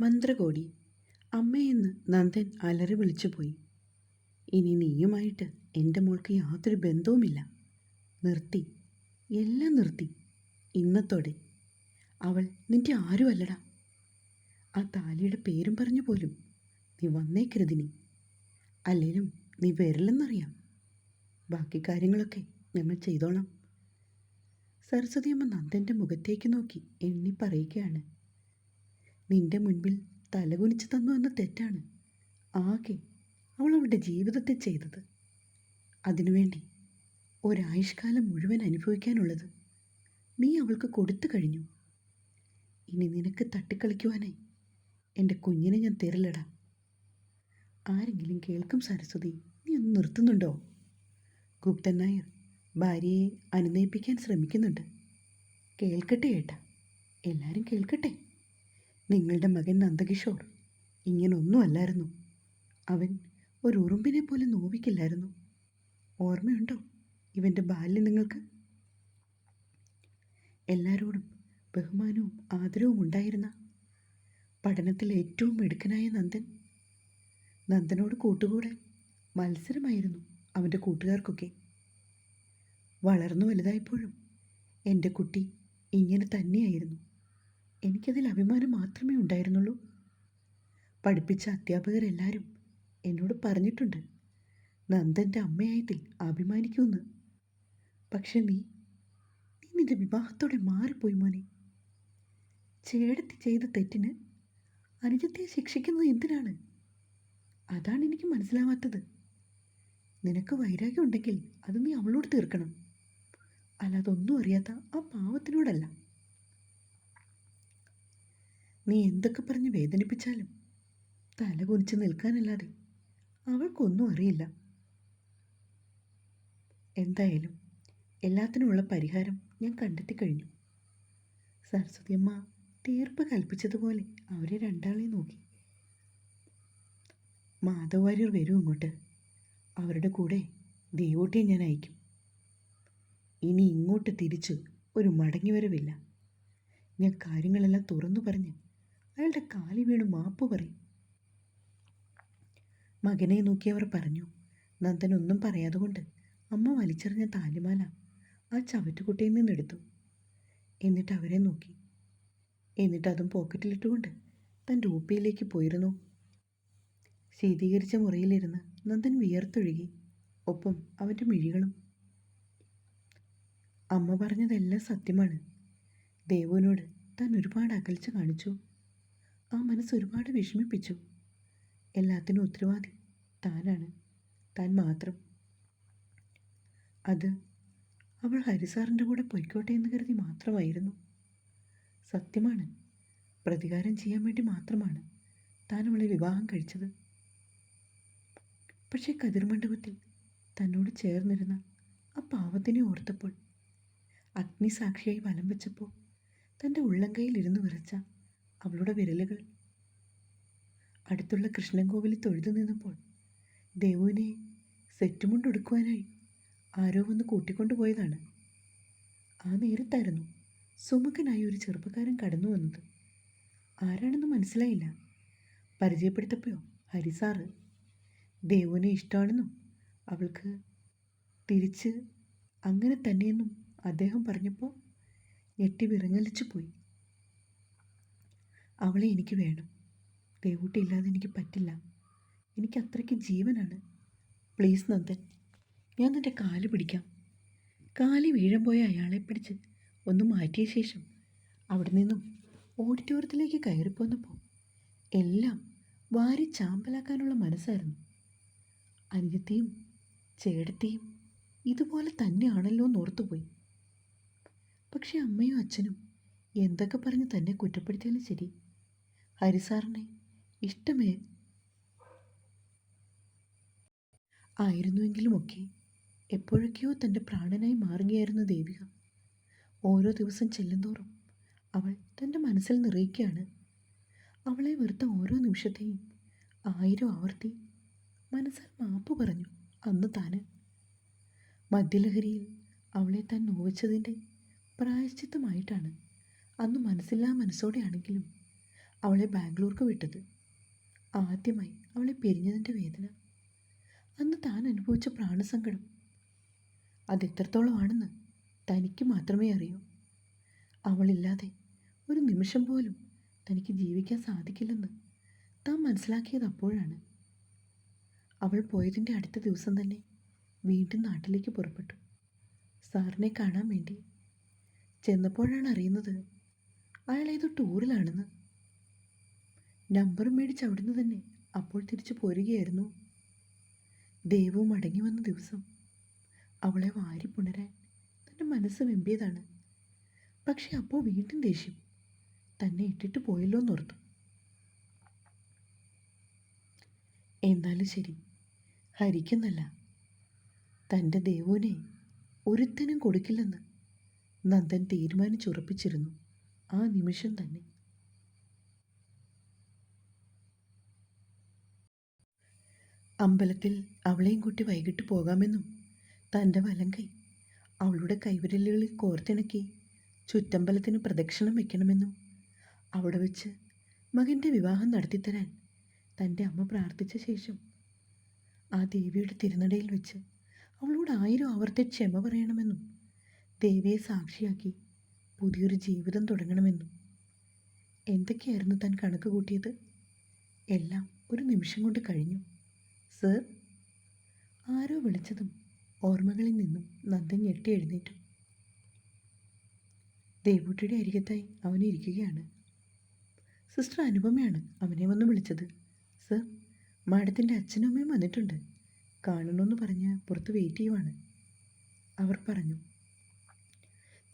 മന്ത്രകോടി. അമ്മയെന്ന് നന്ദൻ അലറി വിളിച്ചുപോയി ഇനി നീയുമായിട്ട് എന്റെ മോൾക്ക് യാതൊരു ബന്ധവുമില്ല. നിർത്തി. എല്ലാം നിർത്തി. ഇന്നത്തോടെ. അവൾ നിന്റെ ആരുമല്ലടാ? ആ താലിയുടെ പേരും പറഞ്ഞു പോലും നീ വന്നേക്കരുത് നീ അല്ലേലും നീ വരില്ലെന്നറിയാം. ബാക്കി കാര്യങ്ങളൊക്കെ നമ്മൾ ചെയ്തോളാം. സരസ്വതിയമ്മ നന്ദന്റെ മുഖത്തേക്ക് നോക്കി എണ്ണി പറയുകയാണ്. നിന്റെ മുൻപിൽ തലകുനിച്ച് തന്നു എന്ന തെറ്റാണ്. ആകെ അവൾ അവളുടെ ജീവിതത്തെ ചെയ്തത്. അതിനുവേണ്ടി ഒരായുഷ്കാലം മുഴുവൻ അനുഭവിക്കാനുള്ളത് നീ അവൾക്ക് കൊടുത്തു കഴിഞ്ഞു. ഇനി നിനക്ക് തട്ടിക്കളിക്കുവാനായി എന്റെ കുഞ്ഞിനെ ഞാൻ തിരലിടാം ആരെങ്കിലും കേൾക്കും സരസ്വതി നീ ഒന്ന് നിർത്തുന്നുണ്ടോ? ഗുപ്തൻ നായർ ഭാര്യയെ അനുനയിപ്പിക്കാൻ ശ്രമിക്കുന്നുണ്ട്. കേൾക്കട്ടെ ഏട്ടാ. എല്ലാവരും കേൾക്കട്ടെ? നിങ്ങളുടെ മകൻ നന്ദകിഷോർ. ഇങ്ങനൊന്നും അല്ലായിരുന്നു. അവൻ ഒരു ഉറുമ്പിനെ പോലെ നോവിക്കില്ലായിരുന്നു. ഓർമ്മയുണ്ടോ ഇവന്റെ ബാല്യം നിങ്ങൾക്ക്? എല്ലാവരോടും ബഹുമാനവും ആദരവും ഉണ്ടായിരുന്ന പഠനത്തിൽ ഏറ്റവും മിടുക്കനായ നന്ദൻ. നന്ദനോട് കൂട്ടുകൂടെ മത്സരമായിരുന്നു അവന്റെ കൂട്ടുകാർക്കൊക്കെ. വളർന്നു വലുതായപ്പോഴും എന്റെ കുട്ടി ഇങ്ങനെ തന്നെയായിരുന്നു. എനിക്കതിൽ അഭിമാനം മാത്രമേ ഉണ്ടായിരുന്നുള്ളൂ. പഠിപ്പിച്ച അധ്യാപകരെല്ലാവരും എന്നോട് പറഞ്ഞിട്ടുണ്ട് നന്ദന്റെ അമ്മയായതിൽ അഭിമാനിക്കുമെന്ന്. പക്ഷെ നീ നീ നിന്റെ വിവാഹത്തോടെ മാറിപ്പോയി മോനെ. ചേടത്തി ചെയ്ത തെറ്റിന് അനുജത്തെ ശിക്ഷിക്കുന്നത് എന്തിനാണ്? അതാണ് എനിക്ക് മനസ്സിലാവാത്തത്. നിനക്ക് വൈരാഗ്യം ഉണ്ടെങ്കിൽ അത് നീ അവളോട് തീർക്കണം. അല്ലാതൊന്നും അറിയാത്ത ആ പാവത്തിനോടല്ല. നീ എന്തൊക്കെ പറഞ്ഞ് വേദനിപ്പിച്ചാലും തല കുനിച്ച് നിൽക്കാനല്ലാതെ അവൾക്കൊന്നും അറിയില്ല. എന്തായാലും എല്ലാത്തിനുമുള്ള പരിഹാരം ഞാൻ കണ്ടെത്തി കഴിഞ്ഞു സരസ്വതിയമ്മ തീർപ്പ് കൽപ്പിച്ചതുപോലെ അവരെ രണ്ടാളെ നോക്കി. മാധവാര്യർ വരും ഇങ്ങോട്ട്. അവരുടെ കൂടെ ദേവോട്ടിയെ ഞാൻ അയക്കും. ഇനി ഇങ്ങോട്ട് തിരിച്ച് ഒരു മടങ്ങി വരവില്ല ഞാൻ കാര്യങ്ങളെല്ലാം തുറന്നു പറഞ്ഞ് അയാളുടെ കാലി വീണ് മാപ്പ് പറയും. മകനെ നോക്കിയവർ പറഞ്ഞു നന്ദൻ ഒന്നും പറയാതെ കൊണ്ട് അമ്മ വലിച്ചെറിഞ്ഞ താലിമാല ആ ചവറ്റുകുട്ടിയിൽ നിന്നെടുത്തു എന്നിട്ട് അവരെ നോക്കി. എന്നിട്ട് അതും പോക്കറ്റിലിട്ടുകൊണ്ട് തന്റെ ഊപ്പിയിലേക്ക് പോയിരുന്നു. ശീതീകരിച്ച മുറിയിലിരുന്ന് നന്ദൻ വിയർത്തൊഴുകി ഒപ്പം അവന്റെ മിഴികളും. അമ്മ പറഞ്ഞതെല്ലാം സത്യമാണ്. ദേവുവിനോട് താൻ ഒരുപാട് അകൽച്ച കാണിച്ചു. ആ മനസ്സ് ഒരുപാട് വിഷമിപ്പിച്ചു. എല്ലാത്തിനും ഉത്തരവാദി താനാണ്. താൻ മാത്രം. അത് അവൾ ഹരിസാറിന്റെ കൂടെ പൊയ്ക്കോട്ടെ എന്ന് കരുതി മാത്രമായിരുന്നു. സത്യമാണ്. പ്രതികാരം ചെയ്യാൻ വേണ്ടി മാത്രമാണ് താൻ അവളെ വിവാഹം കഴിച്ചത്. പക്ഷേ കതിർമണ്ഡപത്തിൽ തന്നോട് ചേർന്നിരുന്ന ആ പാവത്തിനെ ഓർത്തപ്പോൾ അഗ്നിസാക്ഷിയായി വലം വെച്ചപ്പോൾ തന്റെ ഉള്ളംകൈയിൽ വിറച്ച അവളുടെ വിരലുകൾ. അടുത്തുള്ള കൃഷ്ണൻകോവിലിൽ തൊഴുതു നിന്നപ്പോൾ ദേവുവിനെ സെറ്റുമുണ്ടൊടുക്കുവാനായി ആരോ വന്ന് കൂട്ടിക്കൊണ്ടുപോയതാണ്. ആ നേരത്തായിരുന്നു സുമുഖനായ ഒരു ചെറുപ്പക്കാരൻ കടന്നു വന്നത്. ആരാണെന്ന് മനസ്സിലായില്ല. പരിചയപ്പെടുത്തപ്പോഴോ ഹരിസാറ് ദേവുവിനെ ഇഷ്ടമാണെന്നും അവൾക്ക് തിരിച്ച് അങ്ങനെ തന്നെയെന്നും അദ്ദേഹം പറഞ്ഞപ്പോൾ ഞെട്ടി വിറങ്ങലിച്ചു പോയി. അവളെ എനിക്ക് വേണം. ദേവൂട്ടി ഇല്ലാതെ എനിക്ക് പറ്റില്ല. എനിക്ക് അത്രയ്ക്ക് ജീവനാണ്. പ്ലീസ് നന്ദൻ ഞാൻ നിന്റെ കാൽ പിടിക്കാം. കാലി വീഴം പോയ അയാളെ പിടിച്ച് ഒന്ന് മാറ്റിയ ശേഷം അവിടെ നിന്നും ഓഡിറ്റോറിയത്തിലേക്ക് കയറിപ്പോന്നപ്പോൾ എല്ലാം വാരി ചാമ്പലാക്കാനുള്ള മനസ്സായിരുന്നു. അനുജത്തെയും ചേടത്തെയും ഇതുപോലെ തന്നെയാണല്ലോ എന്നോർത്തുപോയി പക്ഷെ അമ്മയും അച്ഛനും എന്തൊക്കെ പറഞ്ഞ് തന്നെ കുറ്റപ്പെടുത്തിയാലും ശരി. ഹരിസാറിനെ ഇഷ്ടമേ? ആയിരുന്നുവെങ്കിലുമൊക്കെ എപ്പോഴൊക്കെയോ തന്റെ പ്രാണനായി മാറുകയായിരുന്നു ദേവിക. ഓരോ ദിവസം ചെല്ലുന്തോറും അവൾ തന്റെ മനസ്സിൽ നിറയുകയാണ്. അവളെ വെറുത്ത ഓരോ നിമിഷത്തെയും ആയിരം ആവർത്തി മനസ്സിൽ മാപ്പ് പറഞ്ഞു അന്ന് താന്. മദ്യലഹരിയിൽ അവളെ താൻ നോവിച്ചതിന്റെ പ്രായശ്ചിത്തമായിട്ടാണ്. അന്ന് മനസ്സില്ലാ മനസ്സോടെയാണെങ്കിലും അവളെ ബാംഗ്ലൂർക്ക് വിട്ടത്. ആദ്യമായി അവളെ പിരിഞ്ഞതിന്റെ വേദന. അന്ന് താൻ അനുഭവിച്ച പ്രാണസങ്കടം. അതെത്രത്തോളമാണെന്ന് തനിക്ക് മാത്രമേ അറിയൂ. അവളില്ലാതെ ഒരു നിമിഷം പോലും തനിക്ക് ജീവിക്കാൻ സാധിക്കില്ലെന്ന് താൻ മനസ്സിലാക്കിയത് അപ്പോഴാണ്. അവൾ പോയതിന്റെ അടുത്ത ദിവസം തന്നെ വീണ്ടും നാട്ടിലേക്ക് പുറപ്പെട്ടു. സാറിനെ കാണാൻ വേണ്ടി ചെന്നപ്പോഴാണ് അറിയുന്നത് അയാൾ ടൂറിലാണെന്ന്. നമ്പർ മേടിച്ച് അവിടുന്ന് തന്നെ അപ്പോൾ തിരിച്ചു പോരുകയായിരുന്നു. ദൈവവും മടങ്ങി വന്ന ദിവസം അവളെ വാരി പുണരാൻ തന്റെ മനസ്സ് വെമ്പിയതാണ്. പക്ഷെ അപ്പോൾ വീണ്ടും ദേഷ്യം തന്നെ ഇട്ടിട്ട് പോയല്ലോ എന്നോർത്തു എന്നാലും ശരി ഹരിക്കുന്നല്ല തന്റെ ദേവുവിനെ ഒരുത്തനും കൊടുക്കില്ലെന്ന് നന്ദൻ തീരുമാനിച്ചുറപ്പിച്ചിരുന്നു ആ നിമിഷം തന്നെ. അമ്പലത്തിൽ അവളെയും കൂട്ടി വൈകിട്ട് പോകാമെന്നും തന്റെ വലം കൈ അവളുടെ കൈവിരലുകളിൽ കോർത്തിണക്കി ചുറ്റമ്പലത്തിന് പ്രദക്ഷിണം വയ്ക്കണമെന്നും അവിടെ വെച്ച് മകന്റെ വിവാഹം നടത്തിത്തരാൻ തന്റെ അമ്മ പ്രാർത്ഥിച്ച ശേഷം ആ ദേവിയുടെ തിരുനടയിൽ വെച്ച് അവളോട് ആയിരം ആവർത്തി ക്ഷമ പറയണമെന്നും ദേവിയെ സാക്ഷിയാക്കി പുതിയൊരു ജീവിതം തുടങ്ങണമെന്നും എന്തൊക്കെയായിരുന്നു താൻ കണക്ക് കൂട്ടിയത്? എല്ലാം ഒരു നിമിഷം കൊണ്ട് കഴിഞ്ഞു. സർ. ആരോ വിളിച്ചതും ഓർമ്മകളിൽ നിന്നും നന്ദൻ ഞെട്ടി എഴുന്നേറ്റു. ദേവൂട്ടിയുടെ അരികത്തായി അവൻ ഇരിക്കുകയാണ്. സിസ്റ്റർ അനുപമയാണ് അവനെ വന്ന് വിളിച്ചത്. സർ മാഡത്തിന്റെ അച്ഛനും അമ്മയും വന്നിട്ടുണ്ട്. കാണണമെന്ന് പറഞ്ഞ് പുറത്ത് വെയിറ്റ് ചെയ്യുവാണ്. അവർ പറഞ്ഞു.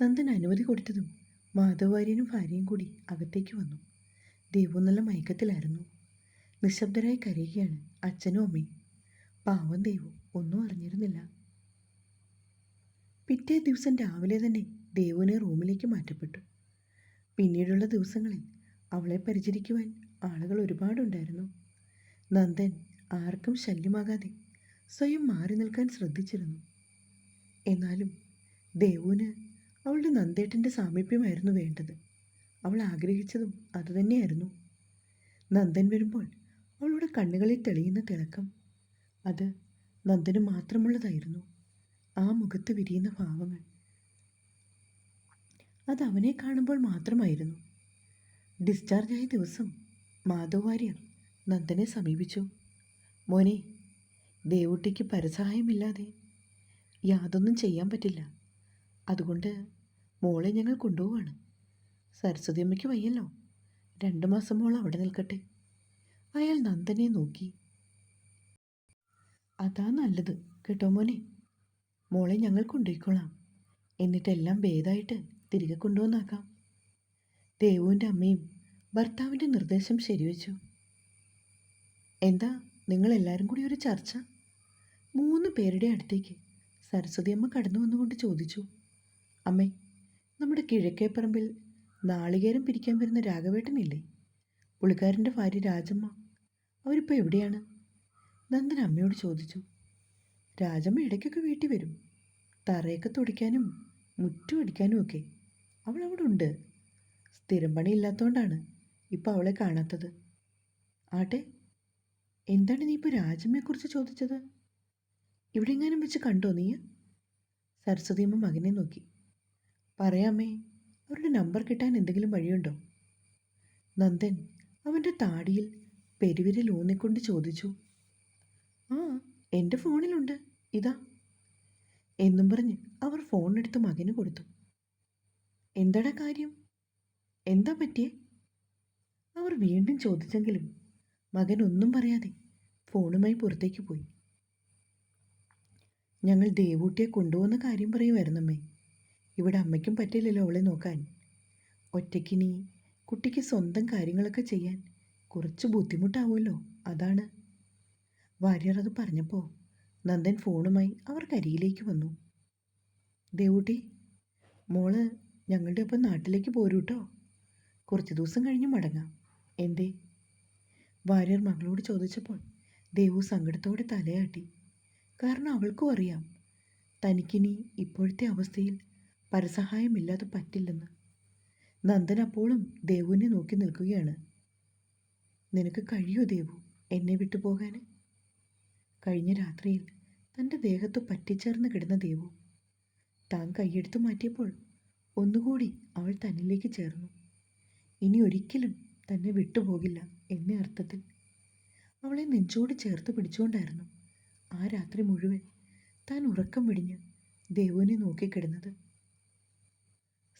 നന്ദൻ അനുമതി കൊടുത്തതും മാധവാര്യനും ഭാര്യയും കൂടി അകത്തേക്ക് വന്നു. ദേവു നല്ല മയക്കത്തിലായിരുന്നു. നിശബ്ദരായി കരയുകയാണ്. അച്ഛനും അമ്മയും. പാവം ദേവു ഒന്നും അറിഞ്ഞിരുന്നില്ല. പിറ്റേ ദിവസം രാവിലെ തന്നെ ദേവനെ റൂമിലേക്ക് മാറ്റപ്പെട്ടു. പിന്നീടുള്ള ദിവസങ്ങളിൽ അവളെ പരിചരിക്കുവാൻ ആളുകൾ ഒരുപാടുണ്ടായിരുന്നു. നന്ദൻ ആർക്കും ശല്യമാകാതെ സ്വയം മാറി നിൽക്കാൻ ശ്രദ്ധിച്ചിരുന്നു. എന്നാലും ദേവുവിന് അവളുടെ നന്ദേട്ടന്റെ സാമീപ്യമായിരുന്നു വേണ്ടത്. അവൾ ആഗ്രഹിച്ചതും അതുതന്നെയായിരുന്നു. നന്ദൻ വരുമ്പോൾ അവളുടെ കണ്ണുകളിൽ തെളിയുന്ന തിളക്കം. അത് നന്ദന് മാത്രമുള്ളതായിരുന്നു. ആ മുഖത്ത് വിരിയുന്ന ഭാവങ്ങൾ. അത് അവനെ കാണുമ്പോൾ മാത്രമായിരുന്നു. ഡിസ്ചാർജായ ദിവസം മാധവ് വാര്യർ നന്ദനെ സമീപിച്ചു. മോനെ ദേവുട്ടിക്ക് പരസഹായമില്ലാതെ യാതൊന്നും ചെയ്യാൻ പറ്റില്ല. അതുകൊണ്ട് മോളെ ഞങ്ങൾ കൊണ്ടുപോവാണ്. സരസ്വതി അമ്മയ്ക്ക് വയ്യല്ലോ. രണ്ട് മാസം മോൾ അവിടെ നിൽക്കട്ടെ. അയാൾ നന്ദനെ നോക്കി. അതാ നല്ലത് കേട്ടോ മോനെ? മോളെ ഞങ്ങൾ കൊണ്ടുപോയിക്കോളാം. എന്നിട്ടെല്ലാം ഭേദമായിട്ട് തിരികെ കൊണ്ടുവന്നാക്കാം. ദേവുവിന്റെ അമ്മയും ഭർത്താവിന്റെ നിർദ്ദേശം ശരിവെച്ചു. എന്താ നിങ്ങളെല്ലാവരും കൂടി ഒരു ചർച്ച? മൂന്ന് പേരുടെ അടുത്തേക്ക് സരസ്വതി അമ്മ കടന്നു വന്നുകൊണ്ട് ചോദിച്ചു. അമ്മേ നമ്മുടെ കിഴക്കേപ്പറമ്പിൽ നാളികേരം പിരിക്കാൻ വരുന്ന രാഘവേട്ടനില്ലേ? പുള്ളിക്കാരന്റെ ഭാര്യ രാജമ്മ അവരിപ്പോൾ എവിടെയാണ്? നന്ദൻ അമ്മയോട് ചോദിച്ചു. രാജമ്മ ഇടയ്ക്കൊക്കെ വീട്ടിൽ വരും. തറയൊക്കെ തുടയ്ക്കാനും മുറ്റും അടിക്കാനും ഒക്കെ. അവൾ അവിടെ ഉണ്ട്. സ്ഥിരം പണി ഇല്ലാത്തതുകൊണ്ടാണ് അവളെ കാണാത്തത്. ആട്ടെ എന്താണ് നീ ഇപ്പോൾ രാജമ്മയെക്കുറിച്ച് ചോദിച്ചത്? ഇവിടെ എങ്ങാനും വെച്ച് കണ്ടോ നീ? സരസ്വതിയമ്മ മകനെ നോക്കി. പറയാമേ അവരുടെ നമ്പർ കിട്ടാൻ എന്തെങ്കിലും വഴിയുണ്ടോ? നന്ദൻ അവന്റെ താടിയിൽ പെരുവിരൽ ഊന്നിക്കൊണ്ട് ചോദിച്ചു ആ എന്റെ ഫോണിലുണ്ട്. ഇതാ. എന്നും പറഞ്ഞ് അവർ ഫോൺ എടുത്ത് മകന് കൊടുത്തു. എന്താടാ കാര്യം? എന്താ പറ്റിയേ? അവർ വീണ്ടും ചോദിച്ചെങ്കിലും മകൻ ഒന്നും പറയാതെ ഫോണുമായി പുറത്തേക്ക് പോയി. ഞങ്ങൾ ദേവൂട്ടിയെ കൊണ്ടുപോകുന്ന കാര്യം പറയുമായിരുന്നമ്മേ. ഇവിടെ അമ്മയ്ക്കും പറ്റില്ലല്ലോ അവളെ നോക്കാൻ. ഒറ്റയ്ക്കിനി കുട്ടിക്ക് സ്വന്തം കാര്യങ്ങളൊക്കെ ചെയ്യാൻ കുറച്ച് ബുദ്ധിമുട്ടാവുമല്ലോ. അതാണ്. വാര്യർ അത് പറഞ്ഞപ്പോൾ നന്ദൻ ഫോണുമായി അവർക്കരിയിലേക്ക് വന്നു. ദേവൂട്ടി മോൾ ഞങ്ങളുടെ ഒപ്പം നാട്ടിലേക്ക് പോരൂട്ടോ. കുറച്ച് ദിവസം കഴിഞ്ഞ് മടങ്ങാം. എന്തേ? വാര്യർ മകളോട് ചോദിച്ചപ്പോൾ ദേവു സങ്കടത്തോടെ തലയാട്ടി. കാരണം അവൾക്കും അറിയാം തനിക്കിനി ഇപ്പോഴത്തെ അവസ്ഥയിൽ പരസഹായമില്ലാതെ പറ്റില്ലെന്ന്. നന്ദൻ അപ്പോഴും ദേവുവിനെ നോക്കി നിൽക്കുകയാണ്. നിനക്ക് കഴിയൂ ദേവു എന്നെ വിട്ടു പോകാൻ കഴിഞ്ഞ രാത്രിയിൽ തന്റെ ദേഹത്ത് പറ്റിച്ചേർന്ന് കിടന്ന ദേവു താൻ കൈയെടുത്തു മാറ്റിയപ്പോൾ ഒന്നുകൂടി അവൾ തന്നിലേക്ക് ചേർന്നു. ഇനി ഒരിക്കലും തന്നെ വിട്ടുപോകില്ല എന്ന അർത്ഥത്തിൽ അവളെ നെഞ്ചോട് ചേർത്ത് പിടിച്ചുകൊണ്ടായിരുന്നു ആ രാത്രി മുഴുവൻ താൻ ഉറക്കം വിടിഞ്ഞ് ദേവുവിനെ നോക്കിക്കിടന്നത്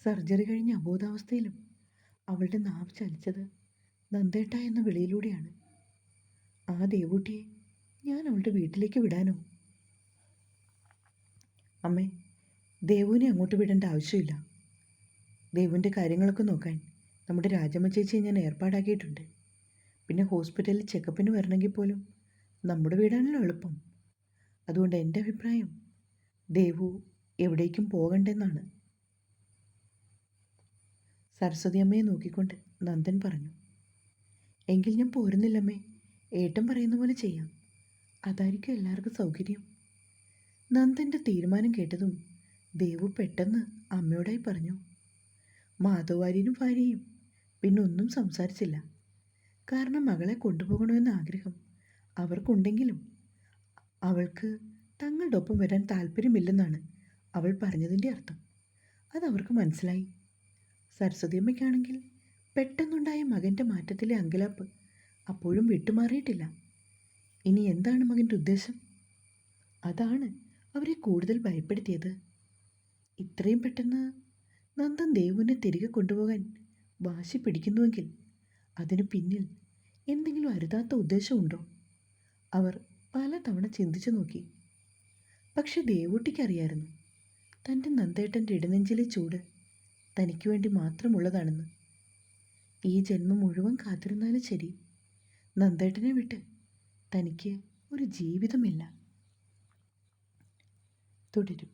സർജറി കഴിഞ്ഞ അബോധാവസ്ഥയിലും അവളുടെ നാവ് ചലിച്ചത് നന്ദേട്ട എന്ന വിളിയിലൂടെയാണ്. ആ ദേവൂട്ടിയെ ഞാൻ അവളുടെ വീട്ടിലേക്ക് വിടാനോ? അമ്മേ ദേവുവിനെ അങ്ങോട്ട് വിടേണ്ട ആവശ്യമില്ല. ദേവുവിന്റെ കാര്യങ്ങളൊക്കെ നോക്കാൻ നമ്മുടെ രാജമ്മ ചേച്ചിയെ ഞാൻ ഏർപ്പാടാക്കിയിട്ടുണ്ട്. പിന്നെ ഹോസ്പിറ്റലിൽ ചെക്കപ്പിന് വരണമെങ്കിൽ പോലും നമ്മുടെ വീടാണല്ലോ എളുപ്പം. അതുകൊണ്ട് എന്റെ അഭിപ്രായം ദേവു എവിടേക്കും പോകണ്ടെന്നാണ്. സരസ്വതി അമ്മയെ നോക്കിക്കൊണ്ട് നന്ദൻ പറഞ്ഞു. എങ്കിൽ ഞാൻ പോരുന്നില്ലമ്മേ. ഏട്ടൻ പറയുന്ന പോലെ ചെയ്യാം. അതായിരിക്കും എല്ലാവർക്കും സൗകര്യം. നന്ദന്റെ തീരുമാനം കേട്ടതും ദേവു പെട്ടെന്ന് അമ്മയോടായി പറഞ്ഞു മാധവാര്യനും ഭാര്യയും പിന്നെ ഒന്നും സംസാരിച്ചില്ല. കാരണം മകളെ കൊണ്ടുപോകണമെന്ന ആഗ്രഹം അവർക്കുണ്ടെങ്കിലും അവൾക്ക് തങ്ങളുടെ ഒപ്പം വരാൻ താല്പര്യമില്ലെന്നാണ് അവൾ പറഞ്ഞതിന്റെ അർത്ഥം. അതവർക്ക് മനസ്സിലായി. സരസ്വതിയമ്മയ്ക്കാണെങ്കിൽ പെട്ടെന്നുണ്ടായ മകന്റെ മാറ്റത്തിലെ അങ്കലാപ്പ് അപ്പോഴും വിട്ടുമാറിയിട്ടില്ല. ഇനി എന്താണ് മകന്റെ ഉദ്ദേശം? അതാണ് അവരെ കൂടുതൽ ഭയപ്പെടുത്തിയത്. ഇത്രയും പെട്ടെന്ന് നന്ദൻ ദേവുവിനെ തിരികെ കൊണ്ടുപോകാൻ വാശി പിടിക്കുന്നുവെങ്കിൽ അതിനു പിന്നിൽ എന്തെങ്കിലും അരുതാത്ത ഉദ്ദേശമുണ്ടോ? അവർ പലതവണ ചിന്തിച്ചു നോക്കി. പക്ഷെ ദേവൂട്ടിക്കറിയായിരുന്നു. തന്റെ നന്ദേട്ടന്റെ ഇടനെഞ്ചിലെ ചൂട് തനിക്ക് വേണ്ടി മാത്രമുള്ളതാണെന്ന്. ഈ ജന്മം മുഴുവൻ കാത്തിരുന്നാലും ശരി. നന്ദേട്ടനെ വിട്ട് തനിക്ക് ഒരു ജീവിതമില്ല. തുടരും.